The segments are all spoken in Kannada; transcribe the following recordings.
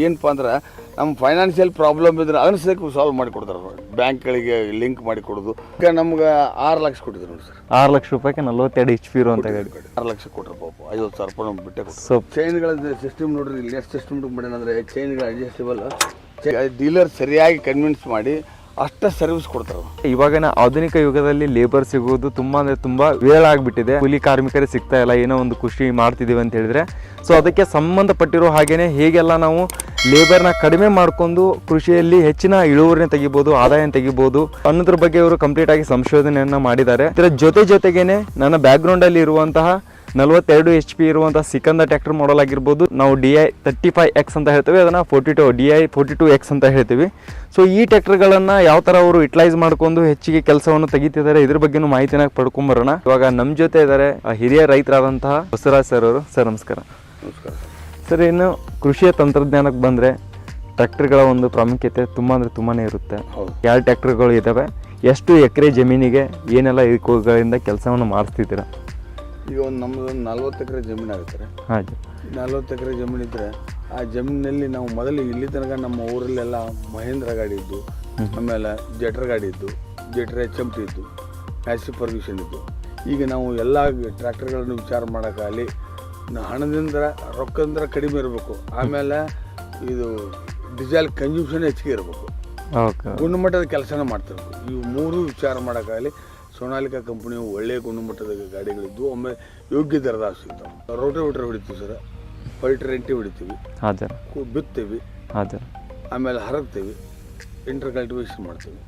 ಏನಪ್ಪ ಅಂದ್ರೆ ನಮ್ಮ ಫೈನಾನ್ಷಿಯಲ್ ಪ್ರಾಬ್ಲಮ್ ಇದ್ರೆ ಅದನ್ನ ಸೇಕು ಸಾಲ್ವ್ ಮಾಡಿ ಕೊಡ್ತಾರೆ ಬ್ಯಾಂಕ್ಗಳಿಗೆ ಲಿಂಕ್ ಮಾಡಿ ಕೊಡೋದು. ಈಗ ನಮ್ಗೆ ಆರು ಲಕ್ಷ ಕೊಟ್ಟಿದ್ರು ನೋಡಿ ಸರ್ ಆರು ಲಕ್ಷ ರೂಪಾಯಿಗೆ ನಲ್ವತ್ತೆರಡು ಎಚ್ ಪಿ ಅಂತ ಹೇಳಿ ಆರು ಲಕ್ಷ ಕೊಟ್ಟರು ಪಾಪ ಐವತ್ತು ಸಾವಿರ ರೂಪಾಯಿ ನಮ್ಗೆ ಬಿಟ್ಟೆ ಕೊಟ್ಟು ಸೊ ಚೈನ್ಗಳ ಸಿಸ್ಟಮ್ ನೋಡ್ರಿ ಇಲ್ಲಿ ಎಷ್ಟು ಸಿಸ್ಟಮ್ ಮಾಡ್ಯಾನಂದ್ರೆ ಚೈನ್ಗಳು ಅಡ್ಜಸ್ಟೇಬಲ್ ಡೀಲರ್ ಸರಿಯಾಗಿ ಕನ್ವಿನ್ಸ್ ಮಾಡಿ ಅಷ್ಟ ಸರ್ವಿಸ್ ಕೊಡ್ತಾರೆ. ಇವಾಗಿನ ಆಧುನಿಕ ಯುಗದಲ್ಲಿ ಲೇಬರ್ ಸಿಗುವುದು ತುಂಬಾ ಅಂದ್ರೆ ತುಂಬಾ ವೇಳ ಆಗ್ಬಿಟ್ಟಿದೆ. ಕೂಲಿ ಕಾರ್ಮಿಕರೇ ಸಿಗ್ತಾ ಇಲ್ಲ, ಏನೋ ಒಂದು ಖುಷಿ ಮಾಡ್ತಿದೀವಿ ಅಂತ ಹೇಳಿದ್ರೆ. ಸೊ ಅದಕ್ಕೆ ಸಂಬಂಧಪಟ್ಟಿರೋ ಹಾಗೇನೆ ಹೇಗೆಲ್ಲ ನಾವು ಲೇಬರ್ನ ಕಡಿಮೆ ಮಾಡ್ಕೊಂಡು ಕೃಷಿಯಲ್ಲಿ ಹೆಚ್ಚಿನ ಇಳುವರಿನ ತೆಗಿಬೋದು ಆದಾಯ ತೆಗಿಬೋದು ಅನ್ನೋದ್ರ ಬಗ್ಗೆ ಇವರು ಕಂಪ್ಲೀಟ್ ಆಗಿ ಸಂಶೋಧನೆಯನ್ನ ಮಾಡಿದ್ದಾರೆ. ಇದರ ಜೊತೆ ಜೊತೆಗೇನೆ ನನ್ನ ಬ್ಯಾಕ್ಗ್ರೌಂಡ್ ಅಲ್ಲಿ ಇರುವಂತಹ ನಲವತ್ತೆರಡು ಎಚ್ ಪಿ ಇರುವಂತಹ ಸಿಕಂದ ಟ್ರ್ಯಾಕ್ಟರ್ ಮಾಡಲ್ ಆಗಿರ್ಬೋದು. ನಾವು D I thirty five X ಅಂತ ಹೇಳ್ತೇವೆ. ಅದನ್ನು forty two D I forty two X ಅಂತ ಹೇಳ್ತೀವಿ. ಸೊ ಈ ಟ್ರ್ಯಾಕ್ಟರ್ಗಳನ್ನು ಯಾವ ಥರ ಅವರು ಯುಟಿಲೈಸ್ ಮಾಡ್ಕೊಂಡು ಹೆಚ್ಚಿಗೆ ಕೆಲಸವನ್ನು ತೆಗಿತಿದ್ದಾರೆ ಇದ್ರ ಬಗ್ಗೆನೂ ಮಾಹಿತಿನ ಪಡ್ಕೊಂಬರೋಣ. ಇವಾಗ ನಮ್ಮ ಜೊತೆ ಇದ್ದಾರೆ ಆ ಹಿರಿಯ ರೈತರಾದಂತಹ ಬಸವರಾಜ್ ಸರ್ ಅವರು. ಸರ್ ನಮಸ್ಕಾರ. ನಮಸ್ಕಾರ. ಸರ್ ಇನ್ನು ಕೃಷಿಯ ತಂತ್ರಜ್ಞಾನಕ್ಕೆ ಬಂದರೆ ಟ್ರ್ಯಾಕ್ಟರ್ಗಳ ಒಂದು ಪ್ರಾಮುಖ್ಯತೆ ತುಂಬ ಅಂದರೆ ತುಂಬಾ ಇರುತ್ತೆ. ಯಾವ ಎರಡು ಟ್ರ್ಯಾಕ್ಟರ್ಗಳು ಇದ್ದಾವೆ ಎಷ್ಟು ಎಕರೆ ಜಮೀನಿಗೆ ಏನೆಲ್ಲ ಇವುಗಳಿಂದ ಕೆಲಸವನ್ನು ಮಾಡಿಸ್ತಿದ್ದೀರಾ ಈಗ ಒಂದು ನಮ್ಮದು ಒಂದು ನಲ್ವತ್ತು ಎಕರೆ ಜಮೀನು ಆಗುತ್ತೆ ಸರ್ ಹಾಗೆ. ನಲ್ವತ್ತು ಎಕರೆ ಜಮೀನು ಇದ್ದರೆ ಆ ಜಮೀನಿನಲ್ಲಿ ನಾವು ಮೊದಲು ಇಲ್ಲಿ ತನಕ ನಮ್ಮ ಊರಲ್ಲೆಲ್ಲ ಮಹೇಂದ್ರ ಗಾಡಿ ಇದ್ದು ಆಮೇಲೆ ಜಟ್ರ್ ಗಾಡಿ ಇದ್ದು ಜಟ್ರ್ ಎಚ್ ಎಂ ಟಿ ಇದ್ದು ಮ್ಯಾಸಿ ಪರ್ಮಿಷನ್ ಇದ್ದು. ಈಗ ನಾವು ಎಲ್ಲ ಟ್ರ್ಯಾಕ್ಟರ್ಗಳನ್ನು ವಿಚಾರ ಮಾಡೋಕ್ಕಾಗಲಿ ನ- ಹಣದಿಂದ ರೊಕ್ಕದಿಂದ ಕಡಿಮೆ ಇರಬೇಕು. ಆಮೇಲೆ ಇದು ಡೀಸೆಲ್ ಕನ್ಸ್ಯೂಮ್ಷನ್ ಹೆಚ್ಚಿಗೆ ಇರಬೇಕು. ಗುಣಮಟ್ಟದ ಕೆಲಸನ ಮಾಡ್ತಿರ್ಬೇಕು. ಇವು ಮೂರು ವಿಚಾರ ಮಾಡೋಕ್ಕಾಗಲಿ ಸೋನಾಲಿಕಾ ಕಂಪ್ನಿಯು ಒಳ್ಳೆಯ ಗುಣಮಟ್ಟದ ಗಾಡಿಗಳಿದ್ದು ಒಮ್ಮೆ ಯೋಗ್ಯ ದರದ ಸಿಗ್ತಾವೆ ರೋಟೋವೇಟ್ರ್ ಹೊಡಿತೀವಿ ಸರ್. ಪಲ್ಟ್ರ್ ಎಂಟಿ ಹೊಡಿತೀವಿ. ಕು- ಬಿತ್ತೀವಿ. ಆಮೇಲೆ ಹರಗ್ತೀವಿ. ಇಂಟರ್ ಕಲ್ಟಿವೇಷನ್ ಮಾಡ್ತೀವಿ.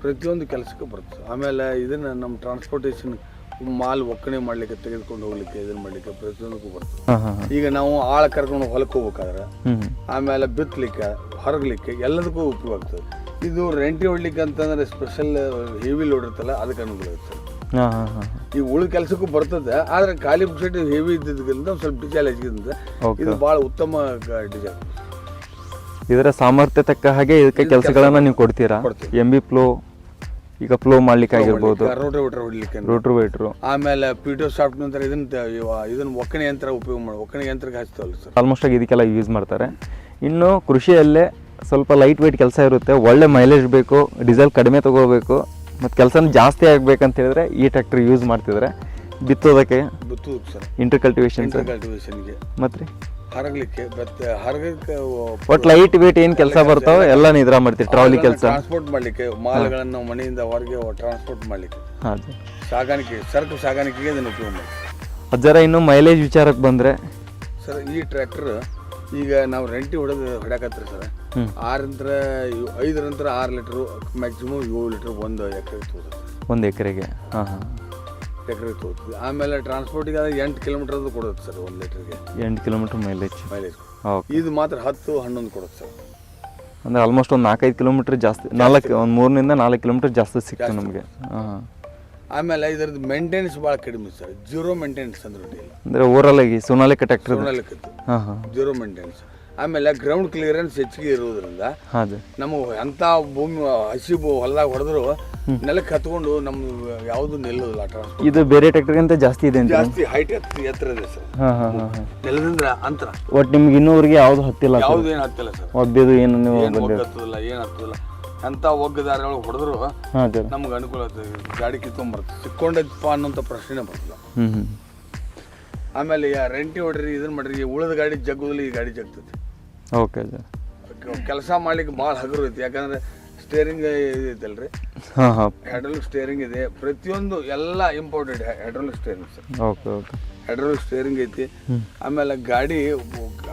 ಪ್ರತಿಯೊಂದು ಕೆಲಸಕ್ಕೆ ಬರ್ತದೆ. ಆಮೇಲೆ ಇದನ್ನು ನಮ್ಮ ಟ್ರಾನ್ಸ್ಪೋರ್ಟೇಷನ್ ಮಾಲ್ ಒಕ್ಕಣೆ ಮಾಡಲಿಕ್ಕೆ ತೆಗೆದುಕೊಂಡು ಹೋಗ್ಲಿಕ್ಕೆ ಇದನ್ನು ಮಾಡಲಿಕ್ಕೆ ಪ್ರತಿಯೊಂದಕ್ಕೂ ಬರ್ತದೆ. ಈಗ ನಾವು ಆಳ ಕರ್ಕೊಂಡು ಹೊಲಕ್ಕೆ ಹೋಗ್ಬೇಕಾದ್ರೆ ಆಮೇಲೆ ಬಿತ್ತಲಿಕ್ಕೆ ಹೊರಗಲಿಕ್ಕೆ ಎಲ್ಲದಕ್ಕೂ ಉಪಯೋಗ ಆಗ್ತದೆ. ಇದು ರೆಂಟಿ ಹೊಡ್ಲಿಕ್ಕೆ ಅಂತಂದ್ರೆ ಸ್ಪೆಷಲ್ ಹೆವಿ ಲೋಡ್ ಇರ್ತಲ್ಲ ಅದಕ್ಕೆ ಅನುಕೂಲ ಈಗ ಹಾಂ ಹಾಂ ಹಾಂ. ಈ ಉಳಿದ ಕೆಲಸಕ್ಕೂ ಬರ್ತದೆ ಆದ್ರೆ ಖಾಲಿ ಬುಕ್ಸೆಟ್ ಹೆವಿ ಇದ್ದಿದ್ದರಿಂದ ಒಂದು ಸ್ವಲ್ಪ ಡಿಸೈಲ್ ಹೆಚ್ಚಿದೆ ಇದು ಭಾಳ ಉತ್ತಮ ಡಿಸೈಲ್ ಇದರ ಸಾಮರ್ಥ್ಯ ತಕ್ಕ ಹಾಗೆ ಇದಕ್ಕೆ ಕೆಲಸಗಳನ್ನ ನೀವು ಕೊಡ್ತೀರಾ. ಎಂ ಬಿ ಪ್ಲೋ ಈಗ ಫ್ಲೋ ಮಾಡ್ಲಿಕ್ಕೆ ಆಗಿರ್ಬೋದು. ರೋಟೋವೇಟರ್ ಹೊಡ್ಲಿಕ್ಕೆ. ರೋಟ್ರುವೇಟ್ರು ಆಮೇಲೆ ಪೀಟೋ ಸಾಫ್ಟ್ ನಂತರ ಇದನ್ನ ಇದನ್ನ ಒಕ್ಕಣೆ ಯಂತ್ರ ಉಪಯೋಗ ಮಾಡಿ ಒಕ್ಕಣೆ ಯಂತ್ರಕ್ಕೆ ಹಚ್ತವಲ್ಲ ಸರ್. ಆಲ್ಮೋಸ್ಟ್ ಆಗಿ ಇದಕ್ಕೆಲ್ಲ ಯೂಸ್ ಮಾಡ್ತಾರೆ. ಇನ್ನು ಕೃಷಿಯಲ್ಲೇ ಸ್ವಲ್ಪ ಲೈಟ್ ವೆಯ್ಟ್ ಕೆಲಸ ಇರುತ್ತೆ ಒಳ್ಳೆ ಮೈಲೇಜ್ ಬೇಕು ಡೀಸೆಲ್ ಕಡಿಮೆ ತಗೋಬೇಕು ಮತ್ತು ಕೆಲಸ ಜಾಸ್ತಿ ಆಗ್ಬೇಕಂತ ಹೇಳಿದ್ರೆ ಈ ಟ್ರ್ಯಾಕ್ಟರ್ ಯೂಸ್ ಮಾಡ್ತಿದ್ರೆ. ಬಿತ್ತೋದಕ್ಕೆ ಇಂಟರ್ ಕಲ್ಟಿವೇಶನ್ ಮತ್ತು ರೀ? ಹರಗ್ಲಿಕ್ಕೆ ಮತ್ತೆ ಹರಗಕ್ಕೆ ಒಟ್ಟು ಲೈಟ್ ವೇಟ್ ಏನು ಕೆಲಸ ಬರ್ತಾವೆ ಎಲ್ಲ ನಿದ್ರ ಮಾಡ್ತೀವಿ ಟ್ರಾವಲಿ ಕೆಲಸ. ಟ್ರಾನ್ಸ್ಪೋರ್ಟ್ ಮಾಡ್ಲಿಕ್ಕೆ ಮಾಲ್ಗಳನ್ನು ಮನೆಯಿಂದ ಹೊರಗೆ ಟ್ರಾನ್ಸ್ಪೋರ್ಟ್ ಮಾಡ್ಲಿಕ್ಕೆ. ಹಾಂ ಸಾಗಾಣಿಕೆ ಸರಕು ಸಾಗಾಣಿಕೆಗೆ ಇದನ್ನು ಉಪಯೋಗ ಮಾಡಿ ಅದರ ಇನ್ನು ಮೈಲೇಜ್ ವಿಚಾರಕ್ಕೆ ಬಂದರೆ ಸರ್ ಈ ಟ್ರ್ಯಾಕ್ಟರ್ ಈಗ ನಾವು ರೆಂಟಿ ಹೊಡೆದು ಹೊಡ್ಯಾಕತ್ರಿ ಸರ್. ಆರಂತರ ಐದರಂತರ ಆರು ಲೀಟ್ರು ಮ್ಯಾಕ್ಸಿಮಮ್ ಏಳು ಲೀಟ್ರ್ ಒಂದು ಎಕರೆಗೆ ತೋರಿಸ್ತದೆ ಒಂದು ಎಕರೆಗೆ. ಹಾಂ ಹಾಂ. ಎಕರೆಗೆ ತಗೋತೀವಿ ಆಮೇಲೆ ಟ್ರಾನ್ಸ್ಪೋರ್ಟಿಗೆ ಅದು ಎಂಟು ಕಿಲೋಮೀಟರ್ದು ಕೊಡುತ್ತೆ ಸರ್ ಒಂದು ಲೀಟ್ರಿಗೆ ಎಂಟು ಕಿಲೋಮೀಟ್ರ್ ಮೈಲೇಜ್ ಮೈಲೇಜ್ ಓಕೆ ಇದು ಮಾತ್ರ ಹತ್ತು ಹನ್ನೊಂದು ಕೊಡುತ್ತೆ ಸರ್. ಅಂದರೆ ಆಲ್ಮೋಸ್ಟ್ ಒಂದು ನಾಲ್ಕೈದು ಕಿಲೋಮೀಟ್ರ್ ಜಾಸ್ತಿ ನಾಲ್ಕು ಒಂದು ಮೂರರಿಂದ ನಾಲ್ಕು ಕಿಲೋಮೀಟ್ರ್ ಜಾಸ್ತಿ ಸಿಕ್ತು ನಮಗೆ. ಹಾಂ. ಆಮೇಲೆ ಇದ್ರದ್ದು ಮೇಂಟೆನೆನ್ಸ್ ಭಾಳ ಕಡಿಮೆ ಸರ್. ಜೀರೋ ಮೇಂಟೆನೆನ್ಸ್ ಅಂದ್ರೆ ಇಲ್ಲ ಅಂದರೆ ಓವರಾಲಾಗಿ ಸೋನಾಲಿಕ ಟ್ರ್ಯಾಕ್ಟರ್ ಸೋನಾಲಿಕದ್ದು ಹಾಂ ಹಾಂ. ಜೀರೋ ಮೇಂಟೆನೆನ್ಸ್ ಆಮೇಲೆ ಗ್ರೌಂಡ್ ಕ್ಲಿಯರೆನ್ಸ್ ಹೆಚ್ಚಿಗೆ ಇರೋದ್ರಿಂದ ಅದು. ನಮ್ಮ ಎಂಥ ಭೂಮಿ ಹಸಿ ಹೊಲದಾಗ ಹೊಡೆದ್ರು ನೆಲಕ್ಕೆ ಹತ್ಕೊಂಡು ನಮ್ಮ ಯಾವುದು ನಿಲ್ಲೋದಿಲ್ಲ ಟ್ರಾನ್ಸ್ಪೋರ್ಟ್ ಇದು ಬೇರೆ ಟ್ರ್ಯಾಕ್ಟರ್ಗಿಂತ ಜಾಸ್ತಿ ಇದೆ ಜಾಸ್ತಿ ಹೈಟ್ ಎತ್ತರ ಇದೆ ಸರ್. ನೆಲದಿಂದ ಅಂತರ. ಒಟ್ಟು ನಿಮ್ಗೆ ಇನ್ನೂವರೆಗೆ ಯಾವುದು ಹತ್ತಿಲ್ಲ ಯಾವ್ದು ಏನು ಹತ್ತಿಲ್ಲ ಸರ್. ಒಬ್ಬ ಏನು ನೀವು ಏನು ಬಂದಿರ ಹತ್ತದಿಲ್ಲ ಏನು ಹತ್ತದಿಲ್ಲ. ಎಂಥ ಒಗ್ಗದಾರಗಳು ಹೊಡೆದ್ರು ಹಾಂ ಸರ್ ನಮ್ಗೆ ಅನುಕೂಲ ಆಗ್ತದೆ ಗಾಡಿ ಕಿತ್ಕೊಂಡ್ಬರ್ತದೆ ಸಿಕ್ಕೊಂಡೈತಪ್ಪ ಅನ್ನೋಂಥ ಪ್ರಶ್ನೆ ಬರ್ತದೆ ಹ್ಞೂ ಹ್ಞೂ ಆಮೇಲೆ ಯಾ ರೆಂಟಿ ಹೊಡ್ರಿ ಇದನ್ನ ಮಾಡ್ರಿ ಉಳಿದ ಗಾಡಿ ಜಗ್ಗುದಿಲ್ಲ ಈ ಗಾಡಿ ಜಗ್ತೈತಿ. Okay sir. ಕೆಲಸ ಮಾಡ್ಲಿಕ್ಕೆ ಭಾಳ ಹಗುರು ಐತಿ. ಯಾಕಂದ್ರೆ ಸ್ಟೇರಿಂಗ್ ಇದೈತಲ್ರಿ? ಹಾಂ ಹಾಂ. ಹೈಡ್ರೋಲಿಕ್ ಸ್ಟೇರಿಂಗ್ ಇದೆ. ಪ್ರತಿಯೊಂದು ಎಲ್ಲ important hydraulic steering sir. Okay okay. Hydraulic steering ಐತಿ. ಆಮೇಲೆ ಗಾಡಿ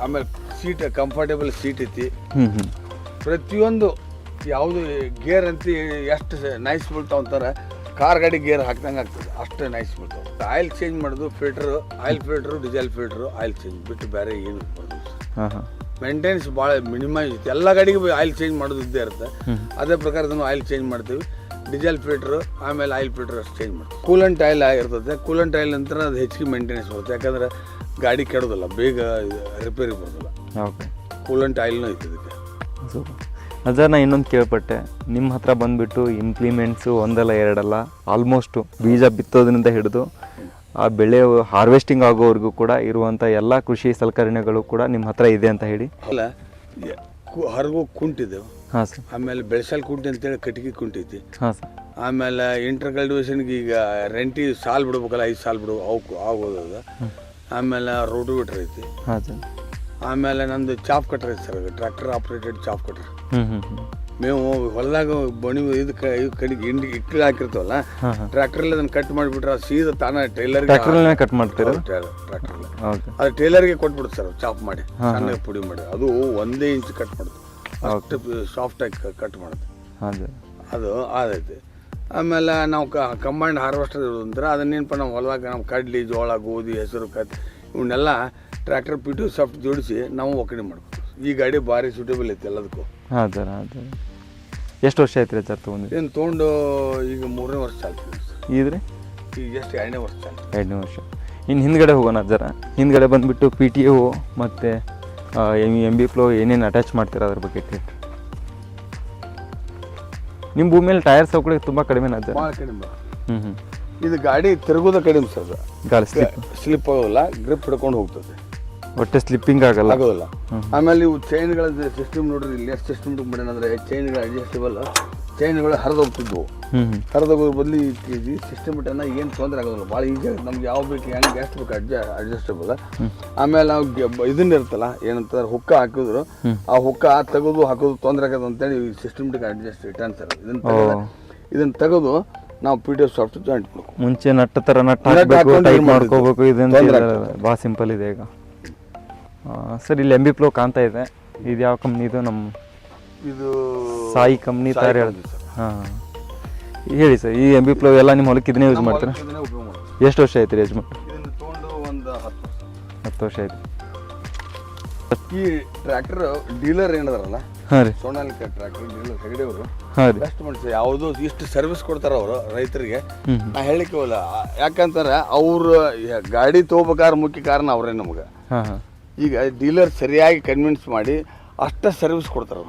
ಆಮೇಲೆ ಸೀಟ್ ಕಂಫರ್ಟೇಬಲ್ ಸೀಟ್ ಐತಿ. ಪ್ರತಿಯೊಂದು ಯಾವುದು ಗೇರ್ ಅಂತ ಎಷ್ಟು ನೈಸ್ ಬೀಳ್ತಾವ ಅಂತಾರೆ ಕಾರ್ ಗಾಡಿ ಗೇರ್ ಹಾಕ್ದಂಗೆ ಆಗ್ತದೆ. ಅಷ್ಟು ನೈಸ್ ಬೀಳ್ತಾವೆ. ಆಯಿಲ್ ಚೇಂಜ್ ಮಾಡೋದು filter oil filter diesel filter oil change ಬಿಟ್ಟು ಬೇರೆ ಏನು ಬರೋದು ಹಾಂ ಹಾಂ. ಮೇಂಟೆನೆನ್ಸ್ ಭಾಳ ಮಿನಿಮೈಸ್ ಇತ್ತು. ಎಲ್ಲ ಗಾಡಿಗೆ ಆಯಿಲ್ ಚೇಂಜ್ ಮಾಡೋದು ಇದ್ದೇ ಇರುತ್ತೆ. ಅದೇ ಪ್ರಕಾರದನ್ನು ಆಯಿಲ್ ಚೇಂಜ್ ಮಾಡ್ತೀವಿ. ಡೀಸೆಲ್ ಫಿಲ್ಟ್ರು ಆಮೇಲೆ ಆಯಿಲ್ ಫಿಲ್ಟ್ರ್ ಅಷ್ಟು ಚೇಂಜ್ ಮಾಡ್ತೀವಿ. ಕೂಲೆಂಟ್ ಆಯಿಲ್ ಆಗಿರ್ತದೆ. ಕೂಲೆಂಟ್ ಆಯಿಲ್ ನಂತರ ಅದು ಹೆಚ್ಚಿಗೆ ಮೇಂಟೆನೆನ್ಸ್ ಬರುತ್ತೆ. ಯಾಕಂದ್ರೆ ಗಾಡಿ ಕೆಡೋದಿಲ್ಲ. ಬೇಗ ರಿಪೇರಿ ಬರೋದಿಲ್ಲ. ಕೂಲೆಂಟ್ ಆಯಿಲ್ನೂ ಐತೆ ಇದಕ್ಕೆ. ಸೂಪರ್ ಅಜ್ಜ ನಾ ಇನ್ನೊಂದು ಕೇಳ್ಪಟ್ಟೆ. ನಿಮ್ಮ ಹತ್ರ ಬಂದ್ಬಿಟ್ಟು ಇಂಪ್ಲಿಮೆಂಟ್ಸು ಒಂದಲ್ಲ ಎರಡಲ್ಲ ಆಲ್ಮೋಸ್ಟು ಬೀಜ ಬಿತ್ತೋದ್ರಿಂದ ಹಿಡಿದು ಆ ಬೆಳೆ ಹಾರ್ವೆಸ್ಟಿಂಗ್ ಆಗೋವರೆಗೂ ಕೂಡ ಇರುವಂಥ ಎಲ್ಲ ಕೃಷಿ ಸಲಕರಣೆಗಳು ಕೂಡ ನಿಮ್ಮ ಹತ್ರ ಇದೆ ಅಂತ ಹೇಳಿ. ಅಲ್ಲ ಹೊರಗು ಕುಂಟಿದ್ದೆವು ಹಾಂ ಸರ್. ಆಮೇಲೆ ಬೆಳೆಸಲ್ ಕುಂಟಿ ಅಂತೇಳಿ ಕಟ್ಟಿಗೆ ಕುಂಟೈತಿ. ಹಾಂ ಸರ್. ಆಮೇಲೆ ಇಂಟರ್ ಕಲ್ಟಿವೇಶನ್ಗೆ ಈಗ ರೆಂಟಿ ಸಾಲ್ ಬಿಡ್ಬೇಕಲ್ಲ ಐದು ಸಾಲ್ ಬಿಡು ಅವು ಆಗೋದ ಆಮೇಲೆ ರೋಟೋವೇಟ್ರ್ ಐತಿ. ಹಾಂ ಸರ್. ಆಮೇಲೆ ನಂದು ಚಾಪ್ ಕಟ್ರ್ ಐತಿ sir tractor operated chop cutter. ಹ್ಞೂ ಹ್ಞೂ ಹ್ಞೂ ಮೇವು ಹೊಲದಾಗ ಬಣಿ ಇದು ಕ ಇದು ಕಡೆಗೆ ಹಿಂಡಿ ಇಕ್ಕಳು ಹಾಕಿರ್ತಾವಲ್ಲ ಟ್ರ್ಯಾಕ್ಟ್ರಲ್ಲಿ ಅದನ್ನು ಕಟ್ ಮಾಡಿಬಿಟ್ರೆ ಅದು ಸೀದಾ ತಾನೇ ಟೈಲರ್ಗೆ ಟ್ರ್ಯಾಕ್ಟರ್ನೇ ಕಟ್ ಮಾಡ್ತೀರಾ? ಟ್ರ್ಯಾಕ್ಟ್ರಲ್ಲಿ ಓಕೆ ಅದು ಟೈಲರ್ಗೆ ಕೊಟ್ಬಿಡ್ತು ಸರ್ ಚಾಪ್ ಮಾಡಿ. ಸಣ್ಣ ಪುಡಿ ಮಾಡಿ. ಅದು ಒಂದೇ ಇಂಚ್ ಕಟ್ ಮಾಡುತ್ತೆ. ಅಷ್ಟು ಸಾಫ್ಟಾಗಿ ಕಟ್ ಮಾಡುತ್ತೆ. ಅದು ಆದೈತಿ. ಆಮೇಲೆ ನಾವು ಕಂಬೈಂಡ್ ಹಾರ್ವೆಸ್ಟರ್ ಇರೋದಂದ್ರೆ ಅದನ್ನೇನಪ್ಪ ನಾವು ಹೊಲದಾಗ ನಾವು ಕಡ್ಲಿ ಜೋಳ ಗೋಧಿ ಹೆಸರು ಕತ್ ಇವನ್ನೆಲ್ಲ ಟ್ರ್ಯಾಕ್ಟರ್ ಪಿ ಟು ಸಾಫ್ಟ್ ಜೋಡಿಸಿ ನಾವು ಒಕ್ಕಣೆ ಮಾಡ್ಬೇಕು. ಈ ಗಾಡಿ ಭಾರಿ ಸೂಟೇಬಲ್ ಐತೆ ಎಲ್ಲದಕ್ಕೂ. ಹಾಂ ಸರ್ ಹಾಂ ಸರ್. ಎಷ್ಟು ವರ್ಷ ಆಯ್ತು ರೀ ಸರ್ ತೊಗೊಂಡು ಏನು ತೊಗೊಂಡು ಈಗ ಮೂರನೇ ವರ್ಷ ಚಾಲ್ತಿ ಇದ್ರಿ? ಈಗ ಎಷ್ಟು ಎರಡನೇ ವರ್ಷ ಚಾಲ್ತಿ ಎರಡನೇ ವರ್ಷ. ಇನ್ನು ಹಿಂದ್ಗಡೆ ಹೋಗೋಣ ಜರ ಹಿಂದ್ಗಡೆ ಬಂದುಬಿಟ್ಟು ಪಿ ಟಿ ಓ ಮತ್ತು ಎಂ ಎಂ ಬಿ ಫ್ಲೋ ಏನೇನು ಅಟ್ಯಾಚ್ ಮಾಡ್ತೀರ ಅದ್ರ ಬಗ್ಗೆ ಕೇಳಿ ನಿಮ್ಮ ಭೂಮಿಯಲ್ಲಿ ಟೈರ್ ಸೌಕರ್ಯ ತುಂಬ ಕಡಿಮೆ ಸರ್? ಭಾಳ ಕಡಿಮೆ. ಹ್ಞೂ ಹ್ಞೂ ಇದು ಗಾಡಿ ತಿರುಗೋದ ಕಡಿಮೆ ಸರ್ ಗಾಳಿ ಸ್ಲಿಪ್ ಸ್ಲಿಪ್ ಆಗೋಲ್ಲ ಗ್ರಿಪ್ ಹಿಡ್ಕೊಂಡು ಹೋಗ್ತದೆ. ಒಟ್ಟೆ ಸ್ಲಿಪ್ಪಿಂಗ್ ಆಗಲ್ಲ. ಆಗೋದಿಲ್ಲ ಆಮೇಲೆ ನೀವು ಚೈನ್ಗಳ ಸಿಸ್ಟಮ್ ನೋಡ್ರಿ ಇಲ್ಲಿ ಎಷ್ಟು ಸಿಸ್ಟಮ್ ಮಾಡ್ಯಾನಂದ್ರೆ ಚೈನ್ಗಳು ಅಡ್ಜಸ್ಟಬಲ್ ಚೈನ್ಗಳು ಹರಿದೋಗ್ತಿದ್ವು. ಹರಿದೋಗೋದ್ರ ಬದಲು ಈ ಸಿಸ್ಟಮ್ ಬಿಟ್ಟನ ಏನು ತೊಂದರೆ ಆಗೋದಿಲ್ಲ ಭಾಳ ಈಜಿ ನಮ್ಗೆ ಯಾವ ಬೇಕು ಹೆಂಗೆ ಎಷ್ಟು ಬೇಕು ಅಡ್ಜ ಅಡ್ಜಸ್ಟಬಲ್ ಆಮೇಲೆ ನಾವು ಇದನ್ನ ಇರ್ತಲ್ಲ ಏನಂತಾರೆ ಹುಕ್ಕ ಹಾಕಿದ್ರು. ಆ ಹುಕ್ಕ ತೆಗೆದು ಹಾಕೋದು ತೊಂದರೆ ಆಗೋದು ಅಂತೇಳಿ ಸಿಸ್ಟಮ್ಟಿಕ್ ಅಡ್ಜಸ್ಟ್ ರಿಟರ್ನ್ ಸರ್ ಇದನ್ನ ಇದನ್ನ ತೆಗೆದು ನಾವು P D F soft joint ಮುಂಚೆ ನಟ್ಟ ತರ ನಟ್ಟ ನಟ್. ಮಾಡ್ಕೋಬೇಕು ಭಾಳ ಸಿಂಪಲ್ ಇದೆ ಈಗ. ಸರ್ ಇಲ್ಲಿ ಎಂ ಬಿ ಪ್ಲೋ ಕಾಣ್ತಾ ಇದೆ. ಇದು ಯಾವ ಕಂಪ್ನಿದು ನಮ್ಮ ಇದು ಸಾಯಿ ಕಂಪ್ನಿ ತರ sir. ಹಾಂ. ಹೇಳಿ ಸರ್ ಈ ಎಂ ಬಿ ಪ್ಲೋ ಎಲ್ಲ ನಿಮ್ಮ ಹೊಲಕ್ಕೆ ಇದನ್ನೇ ಯೂಸ್ ಮಾಡ್ತೀರಾ? ಎಷ್ಟು ವರ್ಷ ಆಯ್ತು ರೀ ಯಜಮಾನ್? ಹತ್ತು ವರ್ಷ. ಆಯ್ತು. ಈ ಟ್ರ್ಯಾಕ್ಟರ್ ಡೀಲರ್ ಏನದಾರಲ್ಲ ಹಾಂ ರೀ. ಸೋನಾಲಿಕ ಟ್ರ್ಯಾಕ್ಟರ್ ಡೀಲರ್ ಹೆಗಡೆ ಅವರು ಹಾಂ ರೀ. ಬೆಸ್ಟ್ ಮನುಷ್ಯ ಯಾವುದೋ ಇಷ್ಟು ಸರ್ವಿಸ್ ಕೊಡ್ತಾರೆ ಅವರು ರೈತರಿಗೆ. ನಾ ಹೇಳಿಕ್ಕೆ ಹೋಗಲ್ಲ. ಯಾಕಂತಾರೆ ಅವ್ರ ಗಾಡಿ ತೊಗೋಬೇಕಾದ್ರೆ ಮುಖ್ಯ ಕಾರಣ ಅವರೇ ನಮ್ಗೆ. ಹಾಂ ಹಾಂ. ಈಗ ಡೀಲರ್ ಸರಿಯಾಗಿ ಕನ್ವಿನ್ಸ್ ಮಾಡಿ ಅಷ್ಟ ಸರ್ವಿಸ್ ಕೊಡ್ತಾರೆ.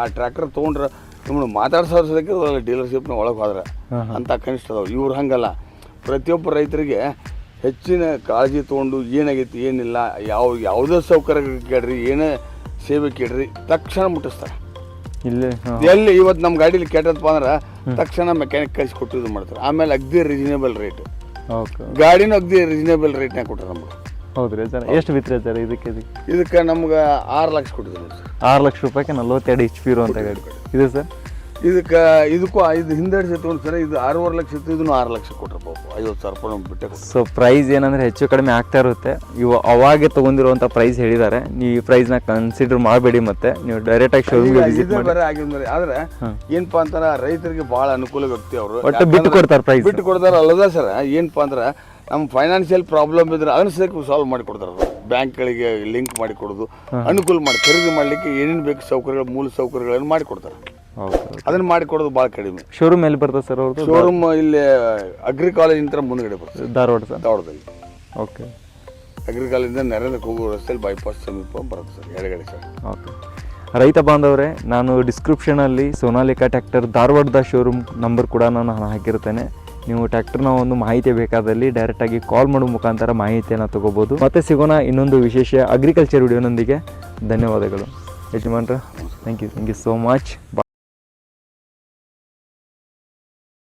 ಆ ಟ್ರ್ಯಾಕ್ಟರ್ ತೊಗೊಂಡ್ರೆ ನಿಮ್ಮನ್ನು ಮಾತಾಡ್ಸೋದಕ್ಕೆ ಡೀಲರ್ಶಿಪ್ನ ಒಳಗೆ ಹೋದ್ರೆ. ಅಂತ ಕನಿಷ್ಠ ಅದಾವೆ ಇವ್ರು ಹಂಗಲ್ಲ. ಪ್ರತಿಯೊಬ್ಬ ರೈತರಿಗೆ ಹೆಚ್ಚಿನ ಕಾಳಜಿ ತೊಗೊಂಡು ಏನಾಗೈತಿ ಏನಿಲ್ಲ ಯಾವ ಯಾವುದೇ ಸೌಕರ್ಯ ಕೇಳ್ರಿ ಏನೇ ಸೇವೆ ಕೇಳ್ರಿ ತಕ್ಷಣ ಮುಟ್ಟಿಸ್ತಾರೆ. ಎಲ್ಲಿ ಇವತ್ತು ನಮ್ಮ ಗಾಡೀಲಿ ಕೆಟ್ಟದಪ್ಪ ಅಂದ್ರೆ ತಕ್ಷಣ ಮೆಕ್ಯಾನಿಕ್ ಕಳಿಸಿ ಕೊಟ್ಟು ಇದು ಮಾಡ್ತಾರೆ. ಆಮೇಲೆ ಅಗ್ದಿ ರೀಸನೇಬಲ್ ರೇಟ್ ಓಕೆ. ಗಾಡಿನೂ ಅಗ್ದಿ ರೀಸನೇಬಲ್ ರೇಟ್ನಾಗ ಕೊಟ್ಟರೆ ನಮ್ಗೆ. ಹೌದು ರೀ ಸರ್ ಎಷ್ಟು ಬಿತ್ತರಿ ಸರ್ ಇದಕ್ಕೆ ಇದಕ್ಕೆ ಇದಕ್ಕೆ ನಮ್ಗೆ ಆರು ಲಕ್ಷ ಕೊಟ್ಟಿದ್ರು ಸರ್. ಆರು ಲಕ್ಷ ರೂಪಾಯಿಗೆ ನಲ್ವತ್ತೆರಡು ಎಚ್ ಪಿ ಇರುವಂಥ ಗಾಡಿ ಇದು ಸರ್? ಇದಕ್ಕೆ ಇದಕ್ಕೂ ಇದು ಹಿಂದೆ ಒಂದು ಸರ್ ಇದು ಆರೂವರೆ ಲಕ್ಷ ಇತ್ತು ಇದನ್ನು ಆರು ಲಕ್ಷ ಕೊಟ್ರು ಪಾಪ ಐವತ್ತು ಸಾವಿರ ರೂಪಾಯಿ ನಮ್ಗೆ ಬಿಟ್ಟೆ ಸೊ ಪ್ರೈಸ್ ಏನಂದ್ರೆ ಹೆಚ್ಚು ಕಡಿಮೆ ಆಗ್ತಾ ಇರುತ್ತೆ. ಇವು ಅವಾಗೆ ತೊಗೊಂಡಿರುವಂಥ ಪ್ರೈಸ್ ಹೇಳಿದ್ದಾರೆ. ನೀವು ಈ ಪ್ರೈಸ್ನ ಕನ್ಸಿಡರ್ ಮಾಡಬೇಡಿ ಮತ್ತೆ. ನೀವು ಡೈರೆಕ್ಟಾಗಿ ಶೋರೂಮ್ಗೆ ವಿಸಿಟ್ ಇದೇ ಮಾಡಿ. ಬೇರೆ ಆದ್ರೆ ಏನಪ್ಪಾ ಅಂತಾರ ರೈತರಿಗೆ ಬಹಳ ಅನುಕೂಲ ವ್ಯಕ್ತಿ ಅವರು. ಒಟ್ಟು ಬಿಟ್ಟು ಕೊಡ್ತಾರೆ ಪ್ರೈಸ್ ಬಿಟ್ಟು ಕೊಡ್ತಾರ ಅಲ್ಲದ ಸರ್ ಏನಪ್ಪ ಅಂದ್ರೆ ನಮ್ಮ ಫೈನಾನ್ಷಿಯಲ್ ಪ್ರಾಬ್ಲಮ್ ಇದ್ರೆ ಅದನ್ನು ಸಹ ಸಾಲ್ವ್ ಮಾಡಿಕೊಡ್ತಾರೆ ಅವರು. ಬ್ಯಾಂಕ್ಗಳಿಗೆ ಲಿಂಕ್ ಮಾಡಿ ಕೊಡೋದು ಅನುಕೂಲ ಮಾಡಿ ಖರೀದಿ ಮಾಡ್ಲಿಕ್ಕೆ ಏನೇನು ಬೇಕು ಸೌಕರ್ಯಗಳು ಮೂಲ ಸೌಕರ್ಯಗಳನ್ನು ಮಾಡಿ ಕೊಡ್ತಾರೆ ಮಾಡಿಕೊಡೋದು ಅದನ್ನ ಮಾಡಿ ಕೊಡೋದು ಭಾಳ ಕಡಿಮೆ. ಶೋರೂಮ್ ಎಲ್ಲಿ ಬರ್ತದೆ ಸರ್ ಅವ್ರದ್ದು? ಶೋರೂಮ್ ಇಲ್ಲಿ ಅಗ್ರಿ ಕಾಲೇಜ್ ಇಂದ ಮುಂದ್ಗಡೆ ಬರ್ತದೆ. ಧಾರವಾಡ ಸರ್? ಧಾರವಾಡದಲ್ಲಿ. ಓಕೆ. ಅಗ್ರಿ ಕಾಲೇಜಿಂದ ನರೇಂದ್ರ ಹೋಗೋ ರಸ್ತೆಯಲ್ಲಿ ಬೈಪಾಸ್ ಸಮೀಪ ಬರುತ್ತೆ ಸರ್ ಎಡಗಡೆ ಸರ್. ಓಕೆ. ರೈತ ಬಾಂಧವರೇ ನಾನು ಡಿಸ್ಕ್ರಿಪ್ಷನಲ್ಲಿ ಸೋನಾಲಿಕಾ ಟ್ಯಾಕ್ಟರ್ ಧಾರವಾಡದ ಶೋರೂಮ್ ನಂಬರ್ ಕೂಡ ನಾನು ಹಾಕಿರ್ತೇನೆ. ನೀವು ಟ್ರ್ಯಾಕ್ಟರ್ನ ಒಂದು ಮಾಹಿತಿ ಬೇಕಾದಲ್ಲಿ ಡೈರೆಕ್ಟಾಗಿ ಕಾಲ್ ಮಾಡೋ ಮುಖಾಂತರ ಮಾಹಿತಿಯನ್ನು ತಗೋಬೋದು. ಮತ್ತೆ ಸಿಗೋಣ ಇನ್ನೊಂದು ವಿಶೇಷ ಅಗ್ರಿಕಲ್ಚರ್ ವಿಡಿಯೋನೊಂದಿಗೆ ಧನ್ಯವಾದಗಳು. ಯಜಮಾನ್ರ thank you thank you so much